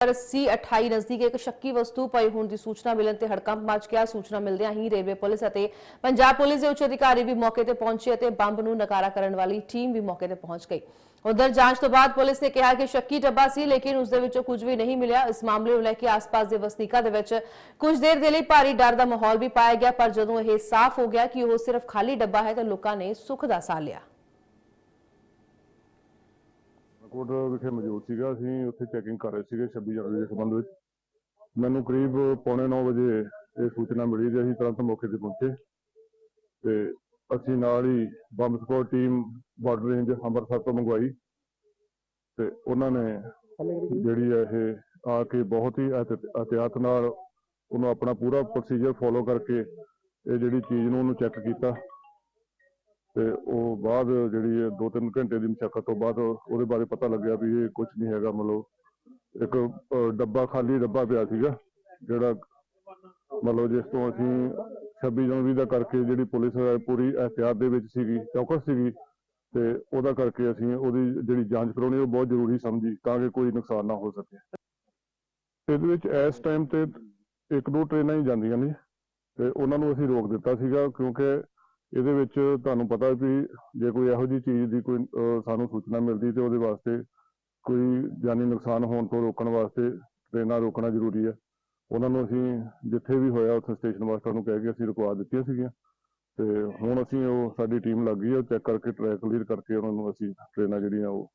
ਸੀ 28 ਨਜ਼ਦੀਕ ਇੱਕ ਸ਼ੱਕੀ ਵਸਤੂ ਪਈ ਹੋਣ ਦੀ ਸੂਚਨਾ ਮਿਲਣ ਤੇ ਹੜਕੰਪ ਮਚ ਗਿਆ। ਸੂਚਨਾ ਮਿਲਦਿਆਂ ਹੀ ਰੇਲਵੇ ਪੁਲਿਸ ਅਤੇ ਪੰਜਾਬ ਪੁਲਿਸ ਦੇ ਉੱਚ ਅਧਿਕਾਰੀ ਵੀ ਮੌਕੇ ਤੇ ਪਹੁੰਚੇ ਅਤੇ ਬੰਬ ਨੂੰ ਨਕਾਰਾ ਕਰਨ ਵਾਲੀ ਟੀਮ ਵੀ ਮੌਕੇ ਤੇ ਪਹੁੰਚ ਗਈ। ਉਧਰ ਜਾਂਚ ਤੋਂ ਬਾਅਦ ਪੁਲਿਸ ਨੇ ਕਿਹਾ ਕਿ ਸ਼ੱਕੀ ਡੱਬਾ ਸੀ, ਲੇਕਿਨ ਉਸ ਦੇ ਵਿੱਚੋਂ ਕੁਝ ਵੀ ਨਹੀਂ ਮਿਲਿਆ। ਇਸ ਮਾਮਲੇ ਨੂੰ ਲੈ ਕੇ ਆਸ-ਪਾਸ ਦੇ ਵਸਨੀਕਾਂ ਦੇ ਵਿੱਚ ਕੁਝ ਦੇਰ ਦੇ ਲਈ ਭਾਰੀ ਡਰ ਦਾ ਮਾਹੌਲ ਵੀ ਪਾਇਆ ਗਿਆ, ਪਰ ਜਦੋਂ ਇਹ ਸਾਫ਼ ਹੋ ਗਿਆ ਕਿ ਉਹ ਸਿਰਫ ਖਾਲੀ ਡੱਬਾ ਹੈ ਤਾਂ ਲੋਕਾਂ ਨੇ ਸੁੱਖ ਦਾ ਸਾਹ ਲਿਆ। ਕੋਟ ਵਿਖੇ ਮੌਜੂਦ ਸੀਗਾ। ਅਸੀਂ ਉੱਥੇ ਚੈਕਿੰਗ ਕਰ ਰਹੇ ਸੀਗੇ 26 ਜਨਵਰੀ ਦੇ ਸੰਬੰਧ ਵਿੱਚ। ਮੈਨੂੰ ਕਰੀਬ ਪੌਣੇ 9 ਵਜੇ ਇਹ ਸੂਚਨਾ ਮਿਲੀ ਤੇ ਅਸੀਂ ਤੁਰੰਤ ਮੌਕੇ ਤੇ ਪਹੁੰਚੇ ਤੇ ਅਸੀਂ ਨਾਲ ਹੀ bomb squad team border range Amritsar ਤੋਂ ਮੰਗਵਾਈ ਤੇ ਉਹਨਾਂ ਨੇ ਜਿਹੜੀ ਹੈ ਇਹ ਆ ਕੇ ਬਹੁਤ ਹੀ ਇਹਤ- ਨਾਲ ਉਹਨੂੰ ਆਪਣਾ ਪੂਰਾ ਪ੍ਰੋਸੀਜਰ ਫੋਲੋ ਕਰਕੇ ਇਹ ਜਿਹੜੀ ਚੀਜ਼ ਨੂੰ ਉਹਨੂੰ ਚੈੱਕ ਕੀਤਾ। ਤੇ ਉਹ ਬਾਅਦ ਜਿਹੜੀ ਹੈ 2-3 ਘੰਟੇ ਦੀ ਮਸ਼ੱਕਤ ਤੋਂ ਬਾਅਦ ਉਹਦੇ ਬਾਰੇ ਪਤਾ ਲੱਗਿਆ ਵੀ ਇਹ ਕੁਝ ਨਹੀਂ ਹੈਗਾ ਮਤਲਬ ਇੱਕ ਡੱਬਾ ਖਾਲੀ ਡੱਬਾ ਪਿਆ ਸੀਗਾ, ਜਿਹੜਾ ਮਤਲਬ ਜਿਸ ਤੋਂ ਅਸੀਂ 26 ਜਨਵਰੀ ਦਾ ਕਰਕੇ ਜਿਹੜੀ ਪੁਲਿਸ ਪੂਰੀ ਇਹਤਿਆਤ ਦੇ ਵਿੱਚ ਸੀਗੀ, ਚੌਕਸ ਸੀਗੀ, ਤੇ ਉਹਦਾ ਕਰਕੇ ਅਸੀਂ ਉਹਦੀ ਜਿਹੜੀ ਜਾਂਚ ਕਰਾਉਣੀ ਉਹ ਬਹੁਤ ਜ਼ਰੂਰੀ ਸਮਝੀ ਤਾਂ ਕਿ ਕੋਈ ਨੁਕਸਾਨ ਨਾ ਹੋ ਸਕੇ। ਇਹਦੇ ਵਿੱਚ ਇਸ ਟਾਈਮ ਤੇ ਇੱਕ ਦੋ ਟ੍ਰੇਨਾਂ ਹੀ ਜਾਂਦੀਆਂ ਨੇ ਤੇ ਉਹਨਾਂ ਨੂੰ ਅਸੀਂ ਰੋਕ ਦਿੱਤਾ ਸੀਗਾ ਕਿਉਂਕਿ ਇਹਦੇ ਵਿੱਚ ਤੁਹਾਨੂੰ ਪਤਾ ਵੀ ਜੇ ਕੋਈ ਇਹੋ ਜਿਹੀ ਚੀਜ਼ ਦੀ ਕੋਈ ਸਾਨੂੰ ਸੂਚਨਾ ਮਿਲਦੀ ਤੇ ਉਹਦੇ ਵਾਸਤੇ ਕੋਈ ਜਾਨੀ ਨੁਕਸਾਨ ਹੋਣ ਤੋਂ ਰੋਕਣ ਵਾਸਤੇ ਟ੍ਰੇਨਾਂ ਰੋਕਣਾ ਜ਼ਰੂਰੀ ਹੈ। ਉਹਨਾਂ ਨੂੰ ਅਸੀਂ ਜਿੱਥੇ ਵੀ ਹੋਇਆ ਉੱਥੇ ਸਟੇਸ਼ਨ ਮਾਸਟਰ ਨੂੰ ਕਹਿ ਕੇ ਅਸੀਂ ਰੁਕਵਾ ਦਿੱਤੀਆਂ ਸੀਗੀਆਂ। ਤੇ ਹੁਣ ਅਸੀਂ ਉਹ ਸਾਡੀ ਟੀਮ ਲੱਗ ਗਈ ਹੈ ਚੈੱਕ ਕਰਕੇ ਟਰੈਕ ਕਲੀਅਰ ਕਰਕੇ ਉਹਨਾਂ ਨੂੰ ਅਸੀਂ ਟ੍ਰੇਨਾਂ ਜਿਹੜੀਆਂ ਉਹ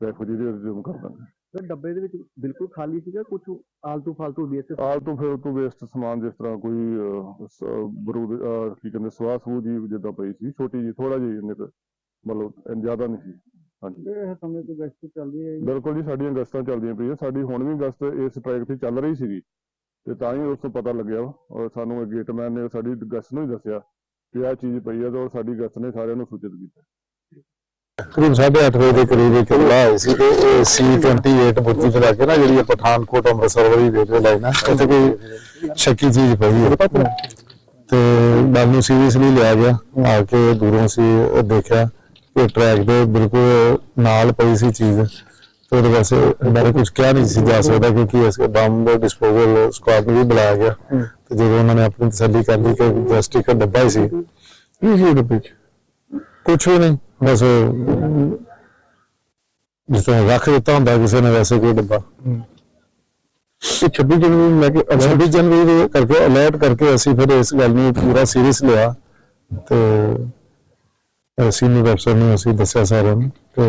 ਟ੍ਰੈਫਿਕ ਜਿਹੜੀ ਰਿਜ਼ਿਊਮ ਕਰ ਦਾਂਗੇ ਸਰ ਡੱਬੇ ਦੇ ਵਿੱਚ ਬਿਲਕੁਲ ਖਾਲੀ ਸੀਗਾ ਕੁਝ ਆਲਤੂ ਫਾਲਤੂ ਵੇਸਟ ਆਲ ਤੋਂ ਫਿਰ ਤੋਂ ਵੇਸਟ ਸਮਾਨ ਜਿਸ ਤਰ੍ਹਾਂ ਕੋਈ ਅਹ, ਸ- ਬਰੂਦ ਅਹ, ਕੀ ਕਹਿੰਦੇ ਸਵਾਹ ਸੂ ਜੀ ਜਿੱਦਾਂ ਪਈ ਸੀ ਛੋਟੀ ਜੀ ਥੋੜਾ ਜੀ ਇੰਨੇ ਕੁ, ਮਤਲਬ ਜ਼ਿਆਦਾ ਨਹੀਂ ਸੀ। ਹਾਂਜੀ। ਇਹ ਸਮੇਂ ਤੋਂ ਗਸ਼ਤ ਚੱਲਦੀ ਹੈ ਬਿਲਕੁਲ ਜੀ ਸਾਡੀਆਂ ਗਸਤਾਂ ਚੱਲਦੀਆਂ ਪਈਆਂ। ਸਾਡੀ ਹੁਣ ਵੀ ਗਸਤ ਇਸ ਟਰੈਕ ਤੇ ਚੱਲ ਰਹੀ ਸੀਗੀ ਤੇ ਤਾਂ ਹੀ ਉਸ ਤੋਂ ਪਤਾ ਲੱਗਿਆ ਵਾ ਔਰ ਸਾਨੂੰ ਗੇਟਮੈਨ ਨੇ ਸਾਡੀ ਗਸਤ ਨੂੰ ਹੀ ਦੱਸਿਆ ਕਿ ਆਹ ਚੀਜ਼ ਪਈ ਹੈ ਤੇ ਸਾਡੀ ਗਸਤ ਨੇ ਸਾਰਿਆਂ ਨੂੰ ਸੂਚਿਤ ਕੀਤਾ। ਕਰੀਬ 8:30 ਵਜੇ ਦੇ ਕਰੀਬ ਇੱਕ ਬੁਲਾ ਹੋਈ ਸੀ ਤੇ ਇਹ C28 ਬੁੱਧੀ ਤੇ ਲੱਗੇ ਨਾ ਜਿਹੜੀ ਪਠਾਨਕੋਟ, ਅੰਮ੍ਰਿਤਸਰ ਵਾਲੀ ਰੇਲਵੇ ਲਾਈਨ ਆ, ਉੱਥੇ ਕੋਈ ਸ਼ੱਕੀ ਚੀਜ਼ ਪਈ ਹੈ ਤੇ ਗੱਲ ਸੀਰੀਅਸਲੀ ਲਿਆ ਗਿਆ, ਆ ਕੇ ਦੂਰੋਂ ਸੀ ਦੇਖਿਆ ਕਿ ਟਰੈਕ ਦੇ ਬਿਲਕੁਲ ਨਾਲ ਪਈ ਸੀ ਚੀਜ਼। ਤੇ ਉਹਦੇ ਵਾਸਤੇ ਬਾਰੇ ਕੁਝ ਕਿਹਾ ਨਹੀਂ ਸੀ ਜਾ ਸਕਦਾ ਕਿਉਂਕਿ ਇਸ ਬੰਬ ਡਿਸਪੋਜ਼ਲ ਸਕੁਆਡ ਨੂੰ ਵੀ ਬੁਲਾਇਆ ਗਿਆ। ਤੇ ਜਦੋਂ ਉਹਨਾਂ ਨੇ ਆਪਣੀ ਤਸੱਲੀ ਕਰ ਲਈ ਕਿ ਜਸਟ ਇੱਕ ਡੱਬਾ ਹੀ ਸੀ ਕੀ ਸੀ ਡੱਬੇ ਕੁਝ ਵੀ ਨਹੀਂ ਬਸ ਜਿਸ ਤਰ੍ਹਾਂ ਰੱਖ ਦਿੱਤਾ ਹੁੰਦਾ ਕਿਸੇ ਨੇ ਵੈਸੇ ਕੋਈ ਡੱਬਾ ਤੇ 26 ਜਨਵਰੀ ਨੂੰ ਲੈ ਕੇ 26 ਜਨਵਰੀ ਦੇ ਕਰਕੇ ਅਲਰਟ ਕਰਕੇ ਅਸੀਂ ਫਿਰ ਇਸ ਗੱਲ ਨੂੰ ਪੂਰਾ ਸੀਰੀਅਸ ਲਿਆ ਤੇ ਸੀਨੀਅਰ ਅਫਸਰ ਨੂੰ ਅਸੀਂ ਦੱਸਿਆ ਸਾਰਿਆਂ ਨੂੰ ਤੇ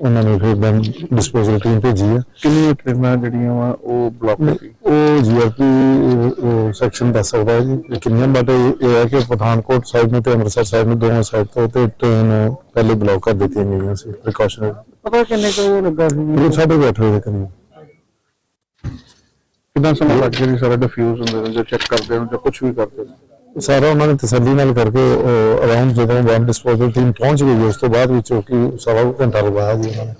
ਉਹਨਾਂ ਨੇ ਫਿਰ ਬੰਬ ਡਿਸਪੋਜ਼ਲ ਟੀਮ ਭੇਜੀ ਹੈ ਕਿੰਨੀਆਂ ਟ੍ਰੇਨਾਂ ਜਿਹੜੀਆਂ ਵਾ ਉਹ ਬਲੌਕ ਹੋ ਗਈ ਉਹ ਜੀਆਰਪੀ ਸੈਕਸ਼ਨ ਦੱਸ ਸਕਦਾ ਹੈ ਜੀ ਕਿ ਕਿੰਨੀਆਂ ਬਟ ਇਹ ਇਹ ਹੈ ਕਿ ਪਠਾਨਕੋਟ ਸਾਈਡ ਨੂੰ ਤੇ ਅੰਮ੍ਰਿਤਸਰ ਸਾਈਡ ਨੂੰ ਦੋਵਾਂ ਸਾਈਡ ਤੋਂ ਤੇ ਟ੍ਰੇਨ ਪਹਿਲੇ ਬਲੌਕ ਕਰ ਦਿੱਤੀਆਂ ਗਈਆਂ ਸੀ ਪ੍ਰੀਕਾਸ਼ਨਰੀ ਪਤਾ ਕਿੰਨੇ ਕੁ ਵਜੇ ਲੱਗਾ ਸੀ ਇਹ ਸਾਢੇ ਕੁ ਅੱਠ ਵਜੇ ਦੇ ਕਰੀਬ ਕਿੰਨਾ ਸਮਾਂ ਲੱਗ ਗਿਆ ਸੀ ਸਾਰਾ ਡਿਫਿਊਜ਼ ਹੁੰਦੇ ਨੇ ਜੋ ਚੈੱਕ ਕਰਦੇ ਨੇ ਜਾਂ ਕੁਝ ਵੀ ਕਰਦੇ ਨੇ ਸਾਰਾ ਉਹਨਾਂ ਨੇ ਤਸੱਲੀ ਨਾਲ ਕਰਕੇ ਅਰਾਊਂਡ ਜਦੋਂ ਬੰਬ ਡਿਸਪੋਜ਼ਲ ਟੀਮ ਪਹੁੰਚ ਗਈ ਉਸ ਤੋਂ ਬਾਅਦ ਵਿੱਚ ਉਹ ਕੀ ਸਵਾ ਕੁ ਘੰਟਾ ਲਗਾਇਆ ਜੀ ਉਹਨਾਂ ਨੇ।